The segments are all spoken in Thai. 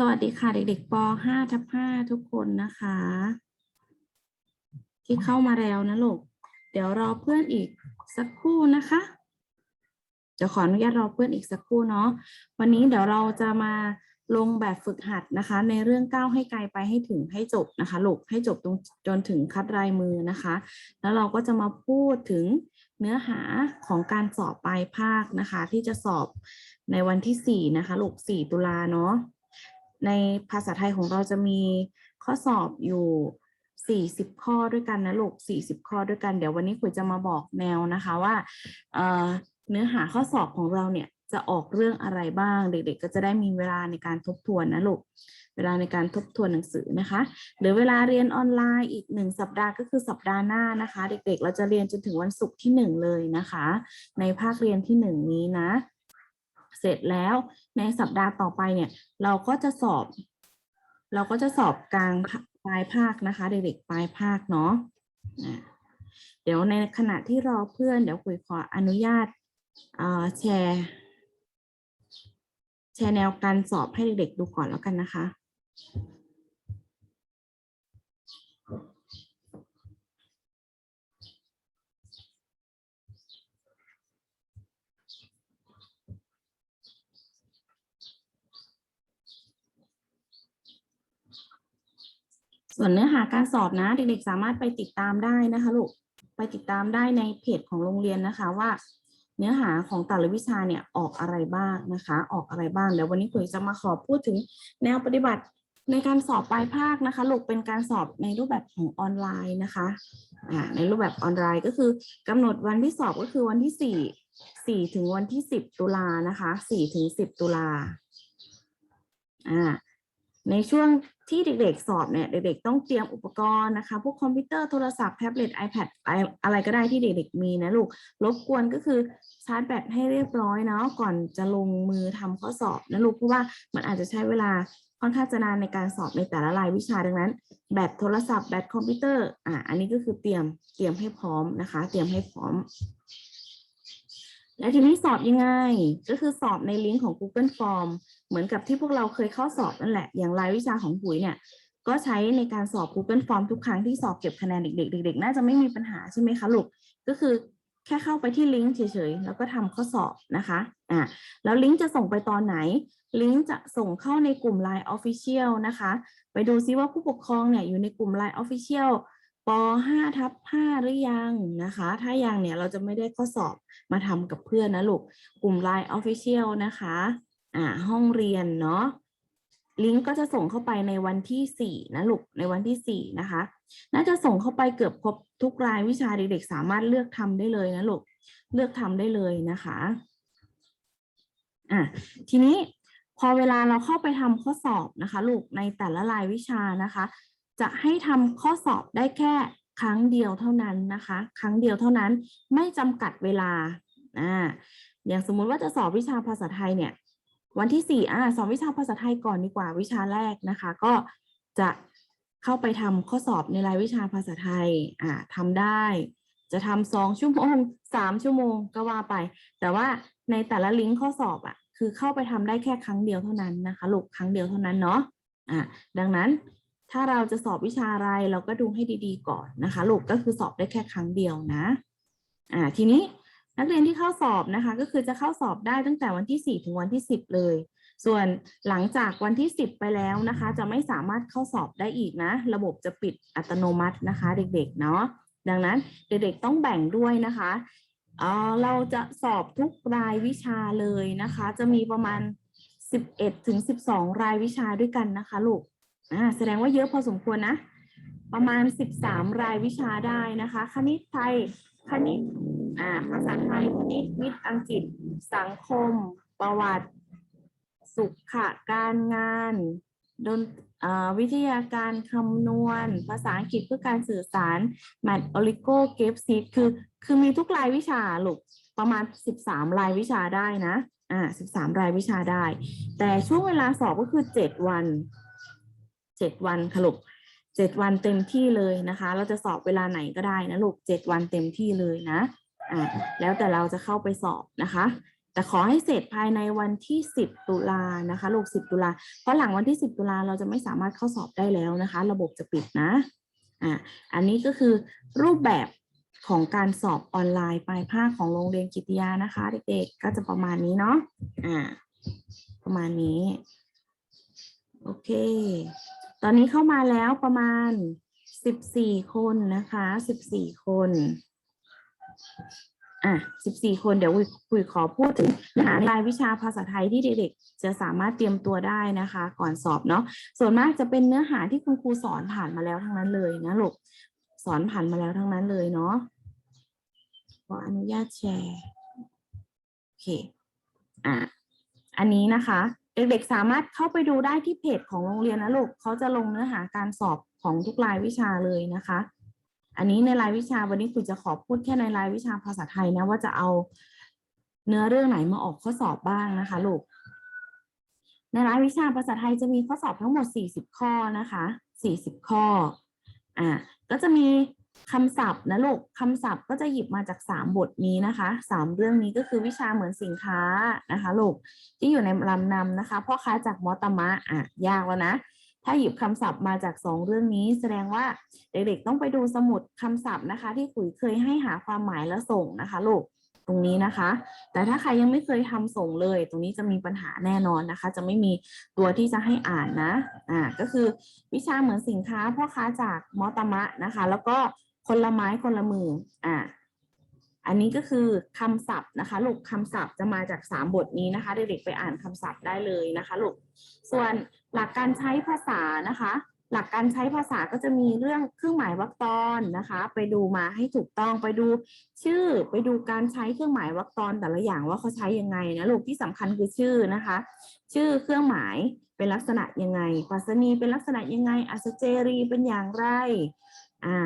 สวัสดีค่ะเด็กๆป .5 ทับ5ทุกคนนะคะ ที่เข้ามาแล้วนะลูก เดี๋ยวรอเพื่อนอีกสักครู่นะคะ เดี๋ยวขออนุญาตรอเพื่อนอีกสักครู่เนาะ วันนี้เดี๋ยวเราจะมาลงแบบฝึกหัดนะคะ ในเรื่องก้าวให้ไกลไปให้ถึงให้จบนะคะลูกให้จบตรงจนถึงคัดลายมือนะคะ แล้วเราก็จะมาพูดถึงเนื้อหาของการสอบปลายภาคนะคะ ที่จะสอบในวันที่4นะคะลูก4ตุลาเนาะ ในภาษาไทยของเราจะมีข้อสอบอยู่ 40 ข้อด้วยกันนะลูก 40 ข้อด้วยกัน เดี๋ยววันนี้คุยจะมาบอกแนวนะคะว่าเเนื้อหาข้อสอบของเราเนี่ยจะออกเรื่องอะไรบ้าง เด็ก ๆ ก็จะได้มีเวลาในการทบทวนนะลูก เวลาในการทบทวนหนังสือนะคะ หรือเวลาเรียนออนไลน์อีกหนึ่งสัปดาห์ก็คือสัปดาห์หน้านะคะ เด็ก ๆ เราจะเรียนจนถึงวันศุกร์ที่หนึ่งเลยนะคะ ในภาคเรียนที่หนึ่งนี้นะ เสร็จแล้วในสัปดาห์ต่อไปเนี่ยเราก็จะสอบ เราก็จะสอบกลางปลายภาคนะคะ เด็กๆปลายภาคเนาะเดี๋ยวในขณะที่รอเพื่อน เดี๋ยวคุยขออนุญาตแชร์แชร์แนวการสอบให้เด็กๆดูก่อนแล้วกันนะคะ ส่วนเนื้อหาการสอบนะเด็กๆสามารถไปติดตามได้นะคะลูกไปติดตามได้ในเพจของโรงเรียนนะคะว่า เนื้อหาของแต่ละวิชาเนี่ยออกอะไรบ้างนะคะ ออกอะไรบ้างเดี๋ยววันนี้คุยจะมาขอพูดถึงแนวปฏิบัติในการสอบปลายภาคนะคะลูกเป็นการสอบในรูปแบบของออนไลน์นะคะอ่าในรูปแบบออนไลน์ก็คือกำหนดวันที่สอบก็คือวันที่สี่สี่ถึงวันที่สิบตุลานะคะสี่ถึงสิบตุลาอ่าในช่วง ที่เด็กๆสอบเนี่ยเด็กๆต้องเตรียมอุปกรณ์นะคะ พวกคอมพิวเตอร์โทรศัพท์แท็บเล็ต iPad อะไรอะไรก็ได้ที่เด็กๆมีนะลูกรบกวนก็คือชาร์จแบตให้เรียบร้อยเนาะก่อนจะลงมือทำข้อสอบนะลูกเพราะว่ามันอาจจะใช้เวลาค่อนข้างจะนานในการสอบในแต่ละรายวิชาดังนั้น แบตโทรศัพท์แบตคอมพิวเตอร์อะอันนี้ก็คือเตรียมเตรียมให้พร้อมนะคะ เตรียมให้พร้อม แล้วทีนี้สอบยังไง ก็คือสอบในลิงก์ของ Google Form เหมือนกับที่พวกเราเคยเข้าสอบนั่นแหละ อย่างรายวิชาของปุ๋ยเนี่ย ก็ใช้ในการสอบ Google Form ทุกครั้งที่สอบเก็บคะแนนเด็กๆเด็กๆน่าจะไม่มีปัญหาใช่ไหมคะลูก ก็คือแค่เข้าไปที่ลิงก์เฉยๆ แล้วก็ทำข้อสอบนะคะ อ่า แล้วลิงก์จะส่งไปตอนไหน ลิงก์จะส่งเข้าในกลุ่ม Line Official นะคะ ไปดูซิว่าผู้ปกครองเนี่ยอยู่ในกลุ่ม Line Official ป .5 ทับ5หรือยังนะคะ ถ้ายังเนี่ยเราจะไม่ได้ข้อสอบมาทำกับเพื่อนนะลูก กลุ่ม Line Official นะคะ อ่าห้องเรียนเนาะลิงก์ก็จะส่งเข้าไปในวันที่ 4 นะลูกในวันที่ 4 นะคะ น่าจะส่งเข้าไปเกือบครบทุกรายวิชาเด็กๆ สามารถเลือกทำได้เลยนะลูกเลือกทำได้เลยนะคะอะทีนี้พอเวลาเราเข้าไปทำข้อสอบนะคะ ลูกในแต่ละรายวิชานะคะ จะให้ทำข้อสอบได้แค่ครั้งเดียวเท่านั้นนะคะ ครั้งเดียวเท่านั้นไม่จำกัดเวลาอ่าอย่างสมมุติว่าจะสอบวิชาภาษาไทยเนี่ย วันที่สี่อ่าสอบวิชาภาษาไทยก่อนดีกว่าวิชาแรกนะคะ ก็จะเข้าไปทำข้อสอบในรายวิชาภาษาไทยอ่าทำได้ จะทำสองชั่วโมงสามชั่วโมงก็ว่าไป แต่ว่าในแต่ละลิงก์ข้อสอบอะคือเข้าไปทำได้แค่ครั้งเดียวเท่านั้นนะคะลูกครั้งเดียวเท่านั้นเนาะอ่าดังนั้นถ้าเราจะสอบวิชาอะไรเราก็ดูให้ดีๆก่อนนะคะลูกก็คือสอบได้แค่ครั้งเดียวนะอ่าทีนี้ นักเรียนที่เข้าสอบนะคะ ก็คือจะเข้าสอบได้ตั้งแต่วันที่ 4 ถึงวันที่ 10 เลย ส่วนหลังจากวันที่ 10 ไปแล้วนะคะ จะไม่สามารถเข้าสอบได้อีกนะ ระบบจะปิดอัตโนมัตินะคะ เด็กๆเนาะดังนั้นเด็กๆต้องแบ่งด้วยนะคะเอ่อเราจะสอบทุกรายวิชาเลยนะคะ จะมีประมาณ 11 ถึง 12 รายวิชาด้วยกันนะคะลูกอ่าแสดงว่าเยอะพอสมควรนะ ประมาณ 13 รายวิชาได้นะคะ คณิตไทย คณิตอ่าภาษาไทยคณิตวิทย์อังกฤษ สังคม ประวัติ สุขะการงานดนวิทยาการคำนวณ ภาษาอังกฤษเพื่อการสื่อสารแมทออริโกเกฟซีคือคือมีทุกรายวิชาลูกประมาณ 13 รายวิชาได้นะอ่า13 รายวิชาได้ แต่ช่วงเวลาสอบก็คือ 7 วันเจ็ดวันค่ะลูก เจ็ดวันเต็มที่เลยนะคะ เราจะสอบเวลาไหนก็ได้นะลูกเจ็ดวันเต็มที่เลยนะอ่าแล้วแต่เราจะเข้าไปสอบนะคะ แต่ขอให้เสร็จภายในวันที่ 10 ตุลานะคะ ลูก 10 ตุลาเพราะหลังวันที่ 10 ตุลาเราจะไม่สามารถเข้าสอบได้แล้วนะคะ ระบบจะปิดนะอ่าอันนี้ก็คือรูปแบบของการสอบออนไลน์ปลายภาคของโรงเรียนกิติยานะคะ เด็กๆ ก็จะประมาณนี้เนาะอ่าประมาณนี้ โอเค ตอนนี้เข้ามาแล้วประมาณ14คนนะคะ14คน อะ14คนเดี๋ยวคุยคุยขอพูดถึงเนื้อหารายวิชาภาษาไทยที่เด็กๆ จะสามารถเตรียมตัวได้นะคะ ก่อนสอบเนาะส่วนมากจะเป็นเนื้อหาที่คุณครูสอนผ่านมาแล้วทั้งนั้นเลยนะลูกสอนผ่านมาแล้วทั้งนั้นเลยเนาะขออนุญาตแชร์โอเคอะอันนี้นะคะ เด็กๆสามารถเข้าไปดูได้ที่เพจของโรงเรียนนะลูกเขาจะลงเนื้อหาการสอบของทุกรายวิชาเลยนะคะ อันนี้ในรายวิชาวันนี้คุณจะขอพูดแค่ในรายวิชาภาษาไทยนะว่าจะเอาเนื้อเรื่องไหนมาออกข้อสอบบ้างนะคะลูก ในรายวิชาภาษาไทยจะมีข้อสอบทั้งหมด 40 ข้อนะคะ 40 ข้อ อ่า ก็จะมี คำศัพท์นะลูกคำศัพท์ก็จะหยิบมาจาก 3 บทนี้นะคะสามเรื่องนี้ก็คือวิชาเหมือนสินค้านะคะลูกที่อยู่ในลำนำนะคะพ่อค้าจากมอตมะอะยากแล้วนะ ถ้าหยิบคำศัพท์มาจากสองเรื่องนี้ แสดงว่าเด็กๆต้องไปดูสมุดคำศัพท์นะคะ ที่ขุยเคยให้หาความหมายแล้วส่งนะคะลูกตรงนี้นะคะ แต่ถ้าใครยังไม่เคยทำส่งเลย ตรงนี้จะมีปัญหาแน่นอนนะคะ จะไม่มีตัวที่จะให้อ่านนะ อ่า ก็คือวิชาเหมือนสินค้าพ่อค้าจากมอตมะนะคะ แล้วก็ คนละไม้คนละมืออ่าอันนี้ก็คือคำศัพท์นะคะลูกคำศัพท์จะมาจากสามบทนี้นะคะเด็กๆไปอ่านคำศัพท์ได้เลยนะคะลูกส่วนหลักการใช้ภาษานะคะ หลักการใช้ภาษาก็จะมีเรื่องเครื่องหมายวรรคตอนนะคะ ไปดูมาให้ถูกต้องไปดูชื่อ ไปดูการใช้เครื่องหมายวรรคตอนแต่ละอย่างว่าเขาใช้ยังไงนะลูกที่สำคัญคือชื่อนะคะ ชื่อเครื่องหมายเป็นลักษณะยังไงปรัสนีเป็นลักษณะยังไงอัศเจรีเป็นอย่างไร อ่า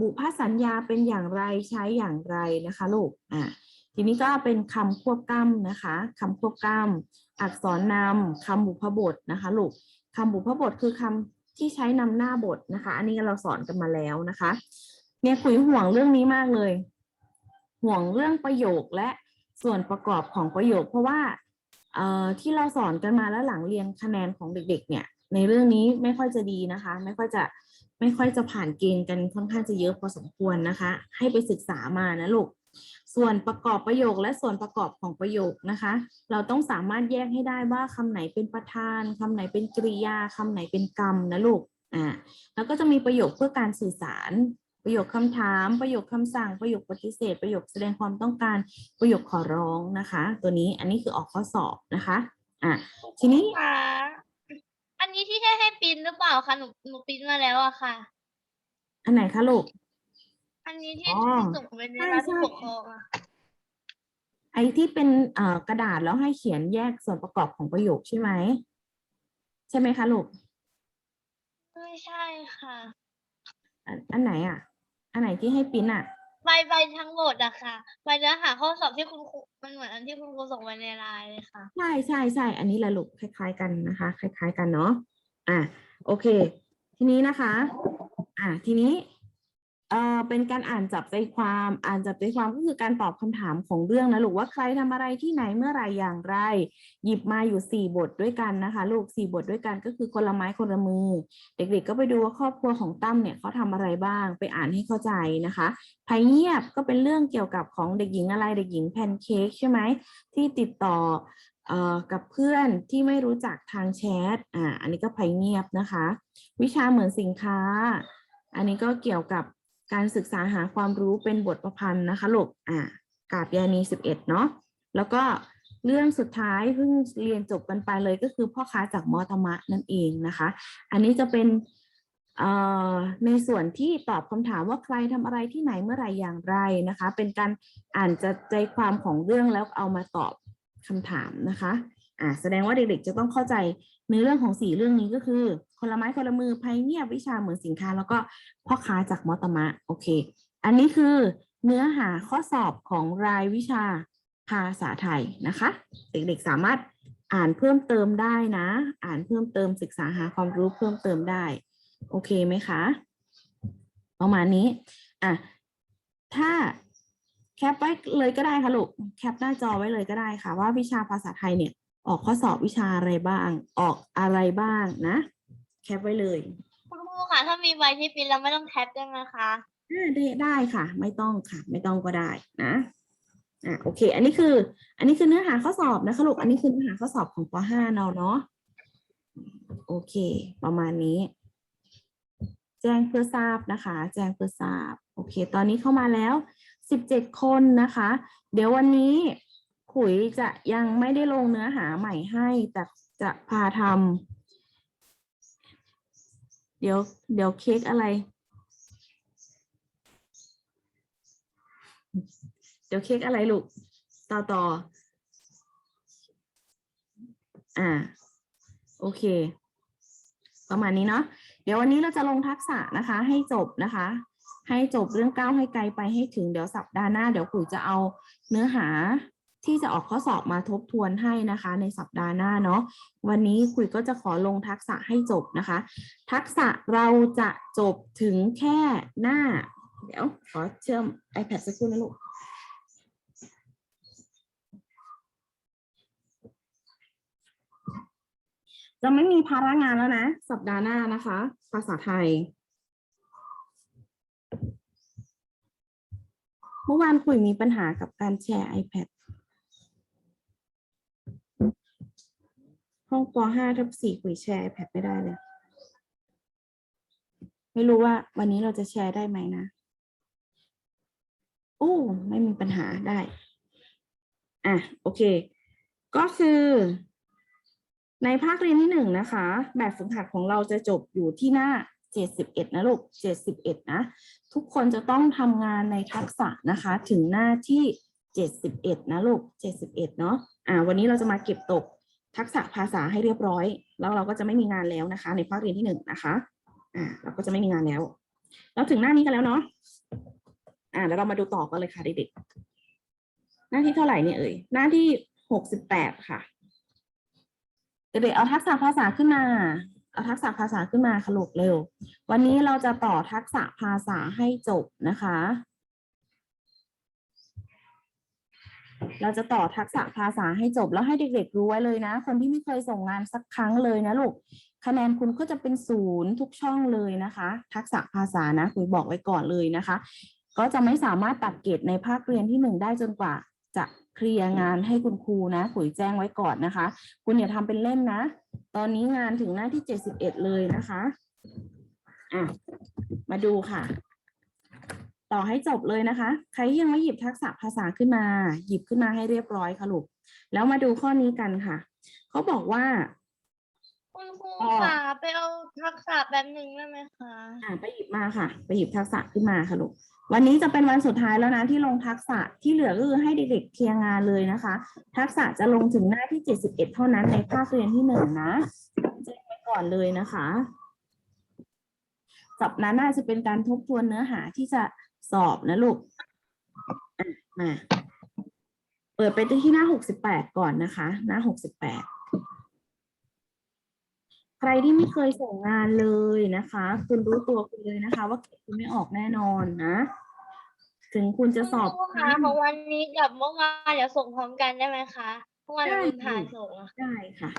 บุพสัญญาเป็นอย่างไรใช้อย่างไรนะคะลูกอ่าทีนี้ก็เป็นคำควบกล้ำนะคะคำควบกล้ำอักษรนำคำบุพบทนะคะลูกคำบุพบทคือคำที่ใช้นำหน้าบทนะคะ อันนี้เราสอนกันมาแล้วนะคะ เนี่ยคุยห่วงเรื่องนี้มากเลย ห่วงเรื่องประโยคและส่วนประกอบของประโยค เพราะว่าเอ่อที่เราสอนกันมาแล้วหลังเรียนคะแนนของเด็ก ๆ เนี่ย ในเรื่องนี้ไม่ค่อยจะดีนะคะ ไม่ค่อยจะ ไม่ค่อยจะผ่านเกณฑ์กันค่อนข้างจะเยอะพอสมควรนะคะ ให้ไปศึกษามานะลูกส่วนประกอบประโยคและส่วนประกอบของประโยคนะคะ เราต้องสามารถแยกให้ได้ว่าคำไหนเป็นประธานคำไหนเป็นกริยาคำไหนเป็นกรรมนะลูกอ่าแล้วก็จะมีประโยคเพื่อการสื่อสารประโยคคำถาม ประโยคคำสั่ง ประโยคปฏิเสธ ประโยคแสดงความต้องการ ประโยคขอร้องนะคะ ตัวนี้อันนี้คือออกข้อสอบนะคะ อะ ทีนี้ นนี้ที่ให้ให้ปริ้นหรือเปล่าคะหนูหนูปริ้นมาแล้วอะค่ะ อันไหนคะลูก อันนี้ที่อ๋อที่ส่งไปในใช่ร้านใช่ผู้ปกครองอะไอ้ที่เป็นเอ่อกระดาษแล้วให้เขียนแยกส่วนประกอบของประโยคใช่ไหม ใช่ไหมคะลูก ไม่ใช่ค่ะ อันอันไหนอะ อันไหนที่ให้ปริ้นอะ ใบใบทั้งหมดอะค่ะใบเนื้อหาข้อสอบที่คุณครูมันเหมือนอันที่คุณครูส่งไปในไลน์เลยค่ะ ใช่ใช่ใช่อันนี้แหละลูกคล้าย ๆ กันนะคะ คล้าย ๆ กันเนาะอะโอเค ทีนี้นะคะ อะทีนี้ เอ่อเป็นการอ่านจับใจความอ่านจับใจความก็คือการตอบคำถามของเรื่องนะลูกว่าใครทำอะไรที่ไหนเมื่อไหรอย่างไร หยิบมาอยู่สี่บทด้วยกันนะคะ ลูกสี่บทด้วยกันก็คือคนละไม้คนละมือ เด็กๆ ก็ไปดูว่าครอบครัวของตั้มเนี่ยเขาทำอะไรบ้างไปอ่านให้เข้าใจนะคะภัยเงียบก็เป็นเรื่องเกี่ยวกับของเด็กหญิงอะไรเด็กหญิงแพนเค้กใช่ไหมที่ติดต่อเอ่อกับเพื่อนที่ไม่รู้จักทางแชทอ่าอันนี้ก็ภัยเงียบนะคะ วิชาเหมือนสินค้า อันนี้ก็เกี่ยวกับ การศึกษาหาความรู้เป็นบทประพันธ์นะคะลูกอ่ากาบยานีสิบเอ็ดเนาะแล้วก็เรื่องสุดท้ายเพิ่งเรียนจบกันไปเลยก็คือพ่อค้าจากมอธรรมะนั่นเองนะคะ อันนี้จะเป็นเอ่อในส่วนที่ตอบคำถามว่าใครทำอะไรที่ไหนเมื่อไหร่อย่างไรนะคะ เป็นการอ่านจะใจความของเรื่องแล้วเอามาตอบคำถามนะคะ อ่าแสดงว่าเด็กๆจะต้องเข้าใจในเรื่องของสี่เรื่องนี้ก็คือคนละไม้คนละมือภัยเงียบวิชาเหมือนสินค้า แล้วก็พ่อค้าจากมอตมะโอเค อันนี้คือเนื้อหาข้อสอบของรายวิชาภาษาไทยนะคะ เด็กๆสามารถอ่านเพิ่มเติมได้นะ อ่านเพิ่มเติมศึกษาหาความรู้เพิ่มเติมได้ โอเคไหมคะประมาณนี้อะถ้าแคปไว้เลยก็ได้ค่ะลูกแคปหน้าจอไว้เลยก็ได้ค่ะ ว่าวิชาภาษาไทยเนี่ย ออกข้อสอบวิชาอะไรบ้าง ออกอะไรบ้างนะ แคปไว้เลยคุณครูค่ะ ถ้ามีใบที่ปริ้นเราไม่ต้องแท็บได้ไหมคะอ่าได้ได้ค่ะ ไม่ต้องค่ะ ไม่ต้องก็ได้นะอะโอเค อันนี้คือ อันนี้คือเนื้อหาข้อสอบนะคะลูกอันนี้คือเนื้อหาข้อสอบของป .5 เราเนาะโอเค ประมาณนี้ แจ้งเพื่อทราบนะคะ แจ้งเพื่อทราบ โอเค ตอนนี้เข้ามาแล้วสิบเจ็ดคนนะคะ เดี๋ยววันนี้ ขุยจะยังไม่ได้ลงเนื้อหาใหม่ให้ แต่จะพาทำเดี๋ยว เดี๋ยวเค้กอะไร เดี๋ยวเค้กอะไรลูก ต่อต่อ อ่า โอเค ประมาณนี้เนาะ เดี๋ยววันนี้เราจะลงทักษะนะคะ ให้จบนะคะให้จบเรื่องก้าวให้ไกลไปให้ถึงเดี๋ยวสัปดาห์หน้า เดี๋ยวคุยจะเอาเนื้อหา ที่จะออกข้อสอบมาทบทวนให้นะคะ ในสัปดาห์หน้าเนาะวันนี้คุยก็จะขอลงทักษะให้จบนะคะ ทักษะเราจะจบถึงแค่หน้า เดี๋ยวขอเชื่อม iPad สักครู่นะลูกจะไม่มีภาระงานแล้วนะ สัปดาห์หน้านะคะ ภาษาไทย เมื่อวานคุยมีปัญหากับการแชร์ iPad ห้องป .5 ทับ4คุยแชร์ iPad ไม่ได้เลย ไม่รู้ว่าวันนี้เราจะแชร์ได้ไหมนะ โอ้ ไม่มีปัญหาได้ อะ โอเค ก็คือ ในภาคเรียนที่หนึ่งนะคะ แบบฝึกหัดของเราจะจบอยู่ที่หน้า 71 นะลูก 71 นะ ทุกคนจะต้องทำงานในทักษะนะคะ ถึงหน้าที่ 71 นะลูก 71 เนาะ อ่า วันนี้เราจะมาเก็บตก ทักษะภาษาให้เรียบร้อย แล้วเราก็จะไม่มีงานแล้วนะคะ ในภาคเรียนที่หนึ่งนะคะอ่าเราก็จะไม่มีงานแล้ว เราถึงหน้านี้กันแล้วเนาะอ่าแล้วเรามาดูต่อกันเลยค่ะเด็กๆหน้าที่เท่าไหร่เนี่ยเอ่ยหน้าที่68ค่ะเด็กๆเอาทักษะภาษาขึ้นมาเอาทักษะภาษาขึ้นมาขลุกเร็ว วันนี้เราจะต่อทักษะภาษาให้จบนะคะ เราจะต่อทักษะภาษาให้จบแล้วให้เด็กๆรู้ไว้เลยนะ คนที่ไม่เคยส่งงานสักครั้งเลยนะลูก คะแนนคุณก็จะเป็นศูนย์ทุกช่องเลยนะคะ ทักษะภาษานะคุยบอกไว้ก่อนเลยนะคะ ก็จะไม่สามารถตัดเกรดในภาคเรียนที่หนึ่งได้จนกว่า จะเคลียร์งานให้คุณครูนะขุยแจ้งไว้ก่อนนะคะ คุณอย่าทำเป็นเล่นนะ ตอนนี้งานถึงหน้าที่เจ็ดสิบเอ็ดเลยนะคะอะมาดูค่ะ ต่อให้จบเลยนะคะ ใครที่ยังไม่หยิบทักษะภาษาขึ้นมา หยิบขึ้นมาให้เรียบร้อยค่ะลูกแล้วมาดูข้อนี้กันค่ะ เขาบอกว่า คุณครูอ๋อค่ะไปเอาทักษะแบบหนึ่งได้ไหมคะอ่าไปหยิบมาค่ะ ไปหยิบทักษะขึ้นมาค่ะลูกวันนี้จะเป็นวันสุดท้ายแล้วนะที่ลงทักษะที่เหลือก็คือให้เด็กๆเคลียร์งานเลยนะคะ ทักษะจะลงถึงหน้าที่ 71 เท่านั้นในภาคเรียนที่หนึ่งนะแจ้งไว้ก่อนเลยนะคะสัปดาห์หน้าจะเป็นการทบทวนเนื้อหาที่จะ สอบนะลูกอะมาเปิดไปที่หน้า68ก่อนนะคะ หน้า68ใครที่ไม่เคยส่งงานเลยนะคะ คุณรู้ตัวคุณเลยนะคะ ว่าเกรดคุณไม่ออกแน่นอนนะ ถึงคุณจะสอบคุณครูคะของวันนี้กับเมื่อวานเดี๋ยวส่งพร้อมกันได้ไหมคะเมื่อวานได้ลืมถ่ายส่งอะได้ค่ะ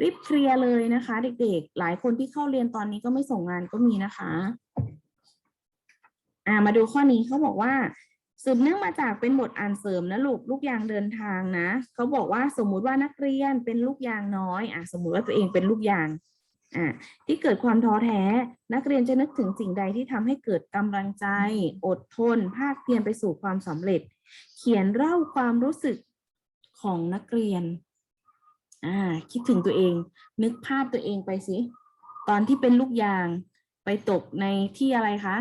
รีบเคลียร์เลยนะคะ เด็กๆ หลายคนที่เข้าเรียนตอนนี้ก็ไม่ส่งงานก็มีนะคะ อ่ามาดูข้อนี้เขาบอกว่าสืบเนื่องมาจากเป็นบทอ่านเสริมนะลูกลูกยางเดินทางนะเขาบอกว่าสมมุติว่านักเรียนเป็นลูกยางน้อยอะสมมุติว่าตัวเองเป็นลูกยางอะที่เกิดความท้อแท้ นักเรียนจะนึกถึงสิ่งใดที่ทำให้เกิดกำลังใจ อดทน ภาคเพียรไปสู่ความสำเร็จ เขียนเล่าความรู้สึกของนักเรียนอ่าคิดถึงตัวเอง นึกภาพตัวเองไปสิตอนที่เป็นลูกยางไปตกในที่อะไรคะ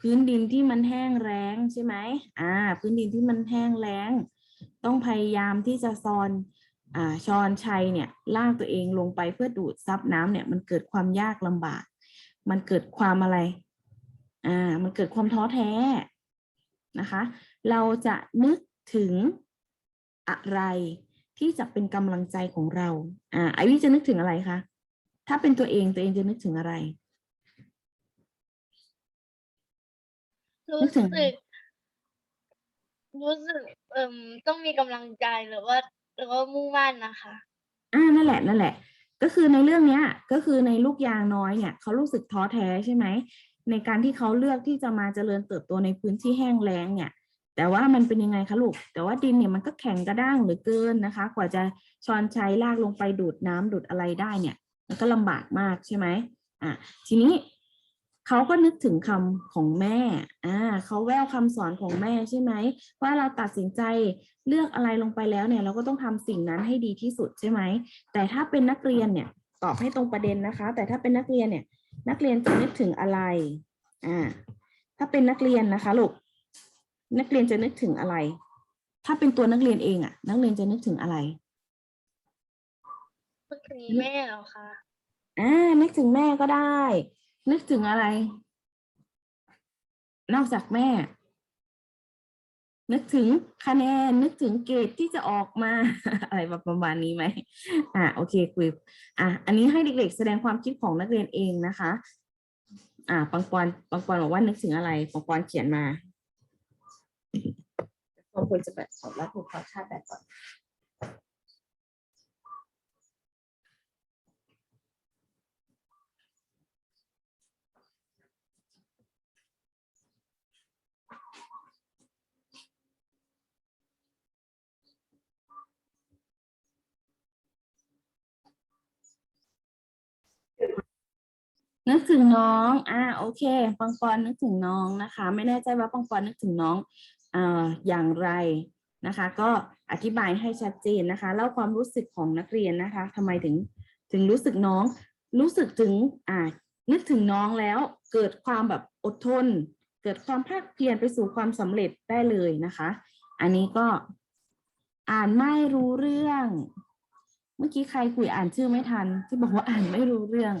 พื้นดินที่มันแห้งแล้งใช่ไหมอ่า พื้นดินที่มันแห้งแล้ง ต้องพยายามที่จะซอนอ่าชอนชัยเนี่ยลากตัวเองลงไปเพื่อดูดซับน้ำเนี่ย มันเกิดความยากลำบาก มันเกิดความอะไร อ่า มันเกิดความท้อแท้นะคะ เราจะนึกถึงอะไรที่จะเป็นกำลังใจของเรา อ่า ไอวิจะนึกถึงอะไรคะ ถ้าเป็นตัวเองตัวเองจะนึกถึงอะไร รู้นึกถึสึงกรู้สึกเอ่มต้องมีกำลังใจหรือว่าหรือว่ามุ่งมั่นนะคะ อ่านั่นแหละนั่นแหละ ก็คือในเรื่องเนี้ย ก็คือในลูกยางน้อยเนี่ยเขารู้สึกท้อแท้ใช่ไหมในการที่เขาเลือกที่จะมาเจริญเติบโตในพื้นที่แห้งแล้งเนี่ย แต่ว่ามันเป็นยังไงคะลูก แต่ว่าดินเนี่ยมันก็แข็งกระด้างเหลือเกินนะคะ กว่าจะช้อนชัยลากลงไปดูดน้ำดูดอะไรได้เนี่ย มันก็ลำบากมากใช่ไหมอะทีนี้ เขาก็นึกถึงคำของแม่ อ่าเขาแววคำสอนของแม่ใช่ไหม ว่าเราตัดสินใจเลือกอะไรลงไปแล้วเนี่ย เราก็ต้องทำสิ่งนั้นให้ดีที่สุดใช่ไหม แต่ถ้าเป็นนักเรียนเนี่ยตอบให้ตรงประเด็นนะคะ แต่ถ้าเป็นนักเรียนเนี่ย นักเรียนจะนึกถึงอะไร อ่า ถ้าเป็นนักเรียนนะคะลูก นักเรียนจะนึกถึงอะไร ถ้าเป็นตัวนักเรียนเองอะนักเรียนจะนึกถึงอะไรนึกถึงแม่เหรอคะ อ่า นึกถึงแม่ก็ได้ นึกถึงอะไร นอกจากแม่ นึกถึงคะแนน นึกถึงเกรดที่จะออกมา อะไรแบบประมาณนี้ไหมอ่าโอเคคุยอะอันนี้ให้เด็กๆ แสดงความคิดของนักเรียนเองนะคะ อ่าปังปอนปังปอนบอกว่านึกถึงอะไรปังปอนเขียนมาปังปอนจะแบบขอรับถูกขอชาติแบบก่อน นึกถึงน้อง อ่า โอเค ปังปอนนึกถึงน้องนะคะ ไม่แน่ใจว่าปังปอนนึกถึงน้องอ่ออย่างไรนะคะ ก็อธิบายให้ชัดเจนนะคะ เล่าความรู้สึกของนักเรียนนะคะทำไมถึง ถึงรู้สึกน้อง รู้สึกถึง อ่า นึกถึงน้องแล้ว เกิดความแบบอดทน เกิดความภาคเพียรไปสู่ความสำเร็จได้เลยนะคะ อันนี้ก็อ่านไม่รู้เรื่อง เมื่อกี้ใครคุยอ่านชื่อไม่ทัน ที่บอกว่าอ่านไม่รู้เรื่อง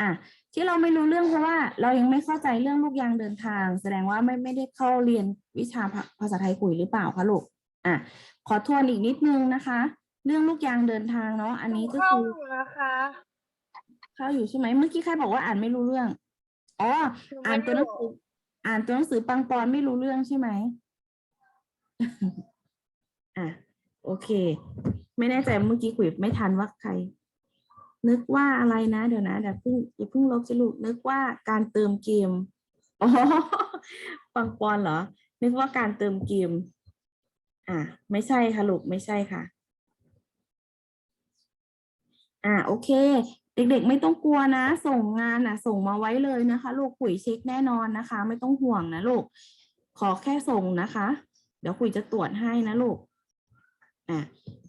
อะที่เราไม่รู้เรื่องเพราะว่า เรายังไม่เข้าใจเรื่องลูกยางเดินทาง แสดงว่าไม่ไม่ได้เข้าเรียนวิชาภาภาษาไทยคุยหรือเปล่าคะลูกอะขอทวนอีกนิดนึงนะคะ เรื่องลูกยางเดินทางเนาะอันนี้ก็เข้าคืออยู่นะคะเข้าอยู่ใช่ไหมเมื่อกี้ใครบอกว่าอ่านไม่รู้เรื่องอ๋อหนูอ่านไม่ตัวหนังรู้สืออ่านตัวหนังสือปังปอนไม่รู้เรื่องใช่ไหมอะโอเค ไม่แน่ใจเมื่อกี้คุยไม่ทันว่าใคร นึกว่าอะไรนะ เดี๋ยวนะเดี๋ยวเพิ่งอย่าเพิ่งลบจะลูกนึกว่าการเติมเกมอ๋อปังปอนเหรอ นึกว่าการเติมเกม อะไม่ใช่ค่ะลูกไม่ใช่ค่ะ อ่าโอเค เด็กๆ ไม่ต้องกลัวนะ ส่งงานนะส่งมาไว้เลยนะคะ ลูกคุยเช็คแน่นอนนะคะ ไม่ต้องห่วงนะลูกขอแค่ส่งนะคะ เดี๋ยวคุยจะตรวจให้นะลูกอะ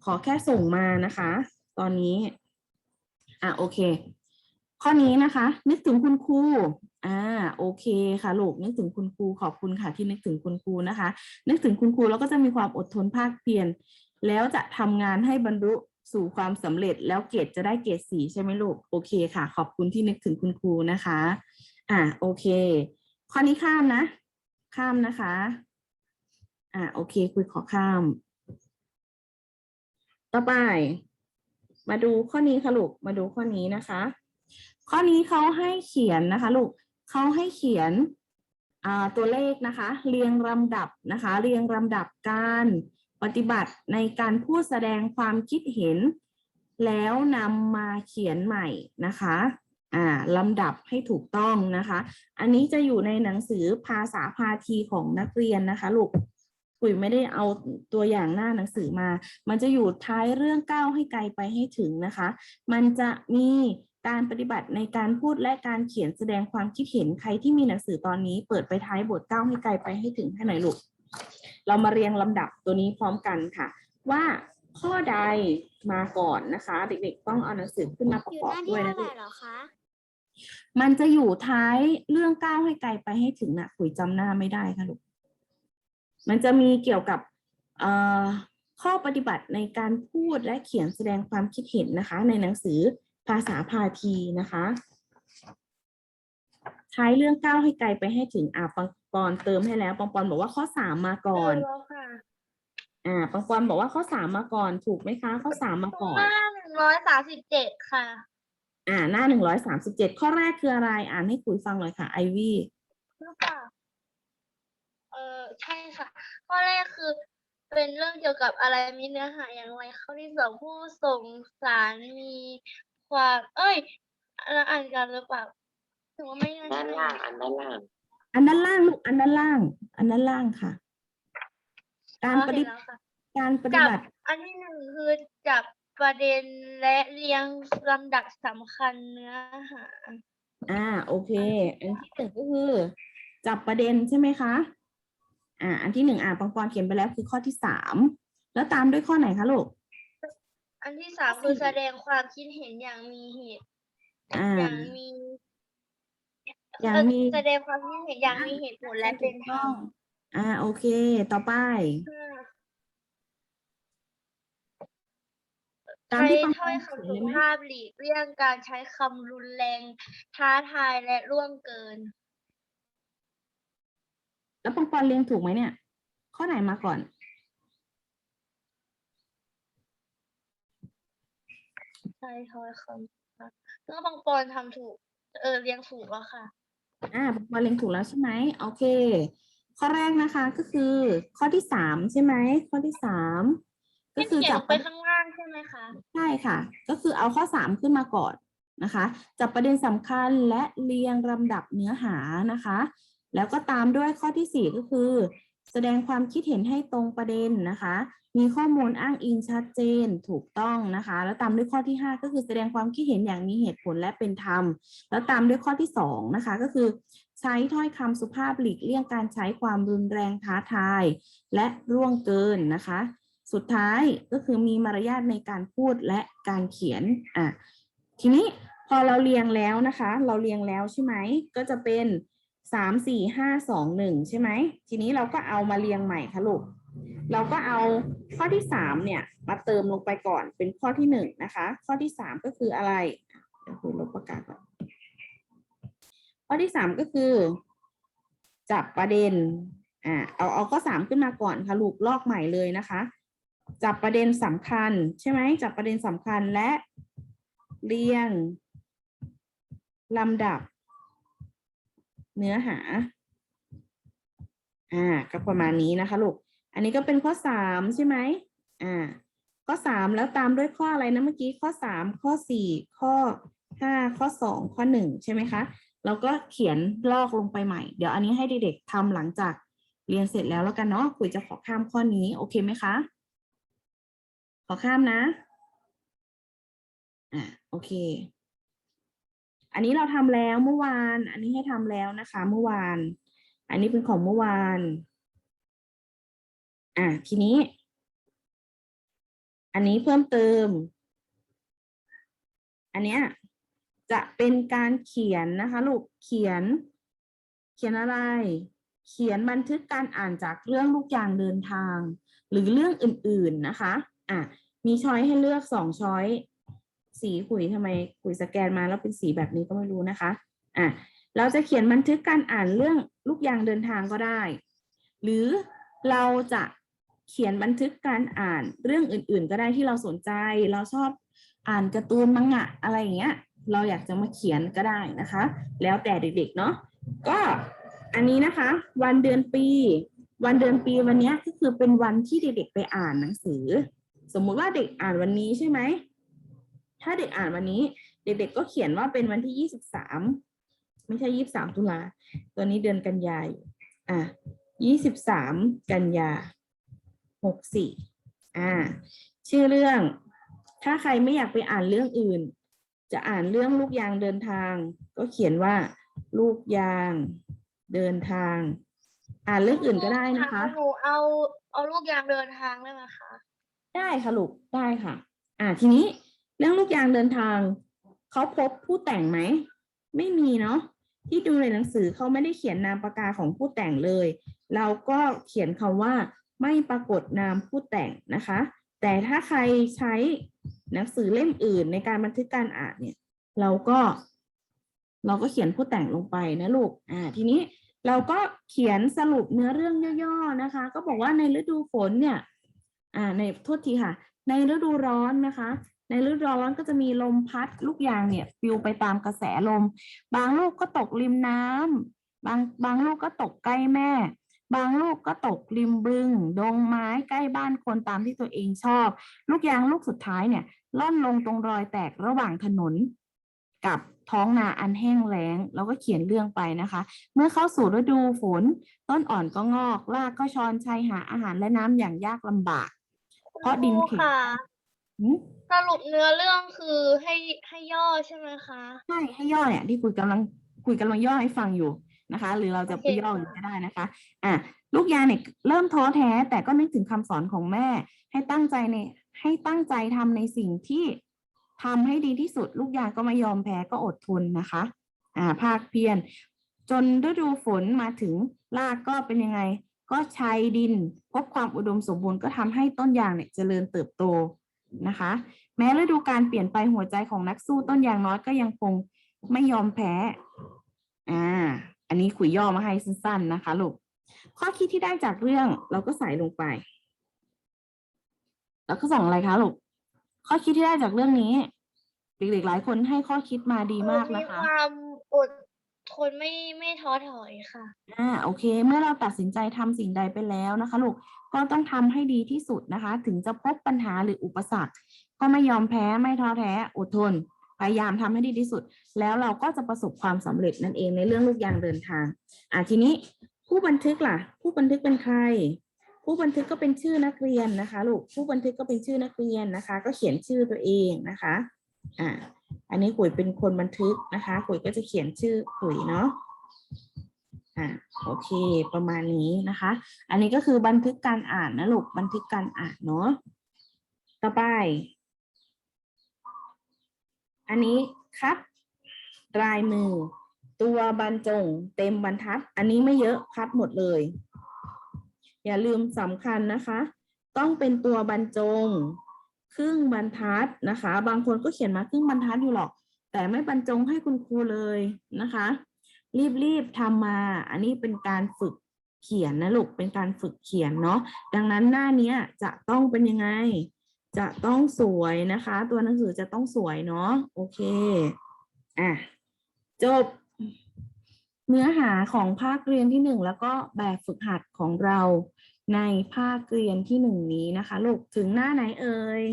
ขอแค่ส่งมานะคะ ตอนนี้ อะโอเค ข้อนี้นะคะ นึกถึงคุณครูอ่าโอเคค่ะลูกนึกถึงคุณครูขอบคุณค่ะที่นึกถึงคุณครูนะคะ นึกถึงคุณครูแล้วก็จะมีความอดทนภาคเพียรแล้วจะทำงานให้บรรลุสู่ความสำเร็จแล้วเกรดจะได้เกรดสีใช่ไหมลูกโอเคค่ะ ขอบคุณที่นึกถึงคุณครูนะคะ อ่าโอเค ข้อนี้ข้ามนะ ข้ามนะคะ อ่าโอเคคุยขอข้าม ต่อไป มาดูข้อนี้ค่ะลูก มาดูข้อนี้นะคะ ข้อนี้เขาให้เขียนนะคะลูกเขาให้เขียนตัวเลขนะคะ เรียงลำดับนะคะ เรียงลำดับการปฏิบัติในการพูดแสดงความคิดเห็น แล้วนำมาเขียนใหม่นะคะอ่าลำดับให้ถูกต้องนะคะ อันนี้จะอยู่ในหนังสือภาษาพาทีของนักเรียนนะคะลูก ปุ๋ยไม่ได้เอาตัวอย่างหน้าหนังสือมา มันจะอยู่ท้ายเรื่องก้าวให้ไกลไปให้ถึงนะคะ มันจะมีการปฏิบัติในการพูดและการเขียนแสดงความคิดเห็นใครที่มีหนังสือตอนนี้เปิดไปท้ายบทก้าวให้ไกลไปให้ถึงให้หน่อยลูก เรามาเรียงลำดับตัวนี้พร้อมกันค่ะ ว่าข้อใดมาก่อนนะคะ เด็กๆ ต้องเอาหนังสือขึ้นมาประอยู่กอหบน้าด้ที่วยเท่านะไหลูร่กเหรอคะมันจะอยู่ท้ายเรื่องก้าวให้ไกลไปให้ถึงนะขุยจำหน้าไม่ได้ค่ะลูก มันจะมีเกี่ยวกับเอ่อข้อปฏิบัติในการพูดและเขียนแสดงความคิดเห็นนะคะ ในหนังสือภาษาพาทีนะคะท้ายเรื่องก้าวให้ไกลไปให้ถึงอ่าปังปอนเติมให้แล้วปังปอนบอกว่าข้อสามมาก่อนเจแล้วค่ะอ่าปังปอนบอกว่าข้อสามมาก่อนถูกไหมคะ ข้อสามมาก่อนหน้าหนึ่งร้อยสามสิบเจ็ดค่ะ อ่า หน้าหนึ่งร้อยสามสิบเจ็ดข้อแรกคืออะไรอ่านให้คุยฟังหน่อยค่ะไอวี่หรือ เออใช่ค่ะ ข้อแรกคือ เป็นเรื่องเกี่ยวกับอะไรมีเนื้อหาอย่างไร ข้อที่สองผู้ส่งสารมีความ เอ้ยเราอ่านกันหรือเปล่าถือว่าไม่น่ด้านใช่ล่างอันด้านล่าง อันด้านล่างลูกอันด้านล่าง อันด้านล่างค่ะ การปฏินแล้วค่ะ การปฏิจับบัติ อันที่หนึ่งคือจับประเด็นและเรียงลำดับสำคัญเนื้อหา อ่า โอเค อันที่หนึ่งก็คือ จับประเด็นใช่ไหมคะ อ่าอันที่หนึ่งอ่าปังปอนเขียนไปแล้วคือข้อที่สามแล้วตามด้วยข้อไหนคะลูกอันที่สามคือแสดงความคิดเห็นอย่างมีเหตุอ่า อย่างมีอย่างเอ่อมี แสดงความคิดเห็นอย่างมีเหตุผลและเป็นธรรมอ่าโอเค ต่อไป ตามใช้ที่ปังปถ้ออยนเขียนคำเลสุยไหมภาพหลีกเลี่ยงการใช้คำรุนแรง ท้าทายและล่วงเกิน แล้วปังปอนเรียงถูกไหมเนี่ย ข้อไหนมาก่อน ใช้ถ้อยคำค่ะแล้วบางปอนทำถูก เออเรียงถูกแล้วค่ะ อ่าปังปอนเรียงถูกแล้วใช่ไหมโอเค ข้อแรกนะคะก็คือข้อที่สามใช่ไหมข้อที่สามก็ที่คือเขียนจัลบ งไปข้างล่างใช่ไหมคะ ใช่ค่ะ ก็คือเอาข้อสามขึ้นมาก่อนนะคะ จับประเด็นสำคัญและเรียงลำดับเนื้อหานะคะ แล้วก็ตามด้วยข้อที่สี่ก็คือ แสดงความคิดเห็นให้ตรงประเด็นนะคะ มีข้อมูลอ้างอิงชัดเจนถูกต้องนะคะ แล้วตามด้วยข้อที่ห้าก็คือแสดงความคิดเห็นอย่างมีเหตุผลและเป็นธรรม แล้วตามด้วยข้อที่สองนะคะก็คือ ใช้ถ้อยคำสุภาพหลีกเลี่ยงการใช้ความรุนแรงท้าทาย และร่วงเกินนะคะ สุดท้ายก็คือมีมารยาทในการพูดและการเขียนอะทีนี้พอเราเรียงแล้วนะคะ เราเรียงแล้วใช่ไหมก็จะเป็น สามสี่ห้าสองหนึ่งใช่ไหม ทีนี้เราก็เอามาเรียงใหม่ค่ะลูก เราก็เอาข้อที่สามเนี่ย มาเติมลงไปก่อนเป็นข้อที่หนึ่งนะคะ ข้อที่สามก็คืออะไรเดี๋ยวคุณลบประกาศก่อนข้อที่สามก็คือ จับประเด็นอ่าเอาเอาข้อสามขึ้นมาก่อนค่ะลูกลอกใหม่เลยนะคะ จับประเด็นสำคัญใช่ไหมจับประเด็นสำคัญและเรียงลำดับ เนื้อหา อ่า ก็ประมาณนี้นะคะลูก อันนี้ก็เป็นข้อสามใช่ไหมอ่า ข้อสามแล้วตามด้วยข้ออะไรนะเมื่อกี้ ข้อสามข้อสี่ข้อห้าข้อสองข้อหนึ่งใช่ไหมคะเราก็เขียนลอกลงไปใหม่ เดี๋ยวอันนี้ให้เด็กๆทำหลังจากเรียนเสร็จแล้วแล้วกันเนาะคุยจะขอข้ามข้อนี้ โอเคไหมคะ ขอข้ามนะ อะโอเค อันนี้เราทำแล้วเมื่อวาน อันนี้ให้ทำแล้วนะคะ เมื่อวาน อันนี้เป็นของเมื่อวาน อะทีนี้ อันนี้เพิ่มเติม อันเนี้ยจะเป็นการเขียนนะคะลูกเขียน เขียนอะไร เขียนบันทึกการอ่านจากเรื่องลูกยางเดินทาง หรือเรื่องอื่นๆนะคะ อะมีช้อยให้เลือกสองช้อย สีขุยทำไมขุยสแกนมาแล้วเป็นสีแบบนี้ก็ไม่รู้นะคะอะเราจะเขียนบันทึกการอ่านเรื่องลูกยางเดินทางก็ได้ หรือเราจะเขียนบันทึกการอ่านเรื่องอื่น ๆ ก็ได้ที่เราสนใจ เราชอบอ่านการ์ตูนมังงะอะไรอย่างเงี้ย เราอยากจะมาเขียนก็ได้นะคะ แล้วแต่เด็ก ๆ เนาะก็อันนี้นะคะ วันเดือนปี วันเดือนปีวันนี้ก็คือเป็นวันที่เด็ก ๆ ไปอ่านหนังสือ สมมุติว่าเด็กอ่านวันนี้ใช่ไหม ถ้าเด็กอ่านวันนี้ เด็ก ๆ ก็เขียนว่าเป็นวันที่ยี่สิบสามไม่ใช่ยี่สิบสามตุลาตัวนี้เดือนกันยายนอะยี่สิบสามกันยาหกสี่อ่า ชื่อเรื่อง ถ้าใครไม่อยากไปอ่านเรื่องอื่น จะอ่านเรื่องลูกยางเดินทาง ก็เขียนว่า ลูกยางเดินทาง อ่านเรื่องอื่นก็ได้นะคะหนูเอาเอาลูกยางเดินทางได้ไหมคะ ได้ค่ะลูกได้ค่ะ อ่าทีนี้ เรื่องลูกยางเดินทาง เขาพบผู้แต่งไหม ไม่มีเนาะที่ดูในหนังสือเขาไม่ได้เขียนนามปากกาของผู้แต่งเลย เราก็เขียนคำว่าไม่ปรากฏนามผู้แต่งนะคะ แต่ถ้าใครใช้หนังสือเล่มอื่นในการบันทึกการอ่านเนี่ย เราก็ เราก็เขียนผู้แต่งลงไปนะลูก อ่า ทีนี้เราก็เขียนสรุปเนื้อเรื่องย่อๆนะคะ ก็บอกว่าในฤดูฝนเนี่ย อ่า ในโทษทีค่ะ ในฤดูร้อนนะคะ ในฤดูร้อนก็จะมีลมพัดลูกยางเนี่ยปลิวไปตามกระแสลม บางลูกก็ตกริมน้ำบางบางลูกก็ตกใกล้แม่ บางลูกก็ตกริมบึง ดงไม้ใกล้บ้านคนตามที่ตัวเองชอบ ลูกยางลูกสุดท้ายเนี่ยล่อนลงตรงรอยแตกระหว่างถนนกับท้องนาอันแห้งแล้งแล้วก็เขียนเรื่องไปนะคะ เมื่อเข้าสู่ฤดูฝน ต้นอ่อนก็งอกรากก็ชอนชัยหาอาหารและน้ำอย่างยากลำบาก เพราะดินครูแข็งค่ะหืม สรุปเนื้อเรื่องคือให้ให้ย่อใช่ไหมคะ ใช่ให้ย่อเนี่ยที่คุยกำลังคุยกำลังย่อให้ฟังอยู่นะคะ หรือเราจะไปโอเคย่ออยู่ก็ได้นะคะ อะลูกยาเนี่ยเริ่มท้อแท้ แต่ก็นึกถึงคำสอนของแม่ ให้ตั้งใจในให้ตั้งใจทำในสิ่งที่ทำให้ดีที่สุด ลูกยาก็ไม่ยอมแพ้ก็อดทนนะคะ อ่า ภาคเพียรจนฤดูฝนมาถึงรากก็เป็นยังไง ก็ใช้ดินพบความอุดมสมบูรณ์ก็ทำให้ต้นยางเนี่ยเจริญเติบโต นะคะ แม้ฤดูการเปลี่ยนไปหัวใจของนักสู้ต้นยางน้อยก็ยังคงไม่ยอมแพ้อ่าอันนี้ขุยย่อมาให้สั้นๆนะคะลูกข้อคิดที่ได้จากเรื่องเราก็ใส่ลงไป แล้วก็ส่งอะไรคะลูกข้อคิดที่ได้จากเรื่องนี้เด็กๆหลายคนให้ข้อคิดมาดีมากนะคะความอด ทนไม่ไม่ท้อถอยค่ะ อ่าโอเค เมื่อเราตัดสินใจทำสิ่งใดไปแล้วนะคะลูกก็ต้องทำให้ดีที่สุดนะคะ ถึงจะพบปัญหาหรืออุปสรรค ก็ไม่ยอมแพ้ไม่ท้อแท้อดทน พยายามทำให้ดีที่สุด แล้วเราก็จะประสบความสำเร็จนั่นเองในเรื่องลูกยางเดินทาง อ่าทีนี้ผู้บันทึกล่ะ ผู้บันทึกเป็นใคร ผู้บันทึกก็เป็นชื่อนักเรียนนะคะลูกผู้บันทึกก็เป็นชื่อนักเรียนนะคะ ก็เขียนชื่อตัวเองนะคะ อ่า อันนี้ขุยเป็นคนบันทึกนะคะ ขุยก็จะเขียนชื่อขุยเนาะอ่าโอเค ประมาณนี้นะคะ อันนี้ก็คือบันทึกการอ่านนะลูกบันทึกการอ่านเนาะต่อไป อันนี้คัดลายมือ ตัวบรรจง เต็มบรรทัด อันนี้ไม่เยอะคัดหมดเลย อย่าลืมสำคัญนะคะ ต้องเป็นตัวบรรจง ครึ่งบรรทัดนะคะ บางคนก็เขียนมาครึ่งบรรทัดอยู่หรอก แต่ไม่บรรจงให้คุณครูเลยนะคะ รีบๆทำมา อันนี้เป็นการฝึกเขียนนะลูก เป็นการฝึกเขียนเนาะ ดังนั้นหน้านี้จะต้องเป็นยังไง จะต้องสวยนะคะ ตัวหนังสือจะต้องสวยเนาะ โอเค อะ จบ เนื้อหาของภาคเรียนที่หนึ่งแล้วก็แบบฝึกหัดของเราในภาคเรียนที่หนึ่งนี้นะคะ ลูก ถึงหน้าไหนเอ่ย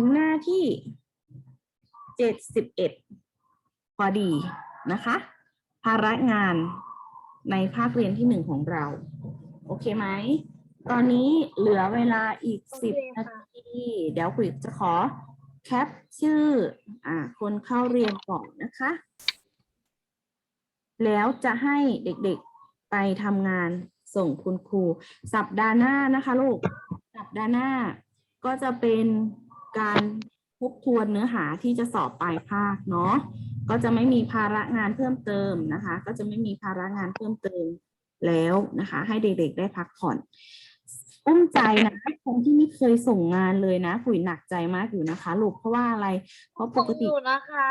ถึงหน้าที่เจ็ดสิบเอ็ดพอดีนะคะ ภาระงานในภาคเรียนที่หนึ่งของเรา โอเคไหม ตอนนี้เหลือเวลาอีกสิบนาที เดี๋ยวคุยจะขอแคปชื่ออคนเข้าเรียนก่อนนะคะ แล้วจะให้เด็กๆไปทำงานส่งคุณครู สัปดาห์หน้านะคะลูก สัปดาห์หน้าก็จะเป็น การทบทวนเนื้อหาที่จะสอบปลายภาคเนาะก็จะไม่มีภาระงานเพิ่มเติมนะคะ ก็จะไม่มีภาระงานเพิ่มเติมแล้วนะคะ ให้เด็กๆได้พักผ่อนอุ้มใจนะคนที่ไม่เคยส่งงานเลยนะคุยหนักใจมากอยู่นะคะลูกเพราะว่าอะไรเพราะปส่งกติอยู่นะคะ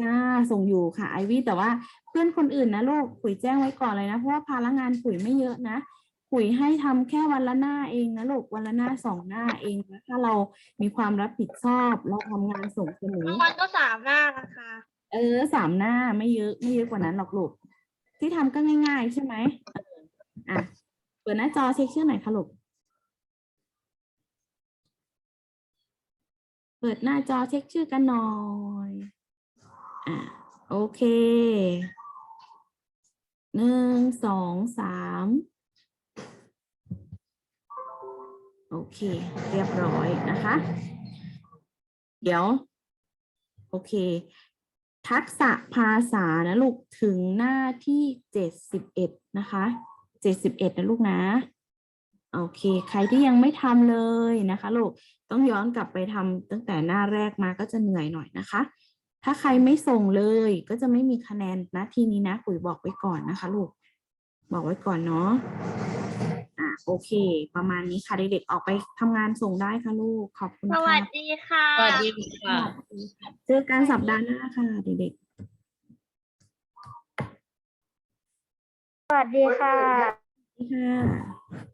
จ้าส่งอยู่ค่ะไอวี่แต่ว่าเพื่อนคนอื่นนะลูกปุ๋ยแจ้งไว้ก่อนเลยนะเพราะว่าภาระงานปุ๋ยไม่เยอะนะ ปุ๋ยให้ทำแค่วันละหน้าเองนะลูกวันละหน้าสองหน้าเองนะถ้าเรามีความรับผิดชอบ เราทำงานส่งเสมอบางวันก็สามหน้านะคะเออสามหน้าไม่เยอะไม่เยอะกว่านั้นหรอกลูกที่ทำก็ง่าย ๆ ใช่ไหมเอออะเปิดหน้าจอเช็คชื่อหน่อยค่ะลูกเปิดหน้าจอเช็คชื่อกันหน่อยอะโอเคหนึ่งสองสาม โอเค เรียบร้อยนะคะ เดี๋ยว โอเค ทักษะภาษานะลูกถึงหน้าที่เจ็ดสิบเอ็ดนะคะเจ็ดสิบเอ็ดนะลูกนะโอเค ใครที่ยังไม่ทำเลยนะคะลูก ต้องย้อนกลับไปทำตั้งแต่หน้าแรกมาก็จะเหนื่อยหน่อยนะคะ ถ้าใครไม่ส่งเลยก็จะไม่มีคะแนนนะทีนี้นะปุ๋ยบอกไว้ก่อนนะคะลูก บอกไว้ก่อนเนาะอะ โอเค ประมาณนี้ค่ะเด็กๆออกไปทำงานส่งได้ค่ะลูกขอบคุณสค่ะวัสดีค่ะ สวัสดีค่ะ เจอกันสัปดาห์หน้าค่ะเด็กสวัสดีค่ะๆค่ะ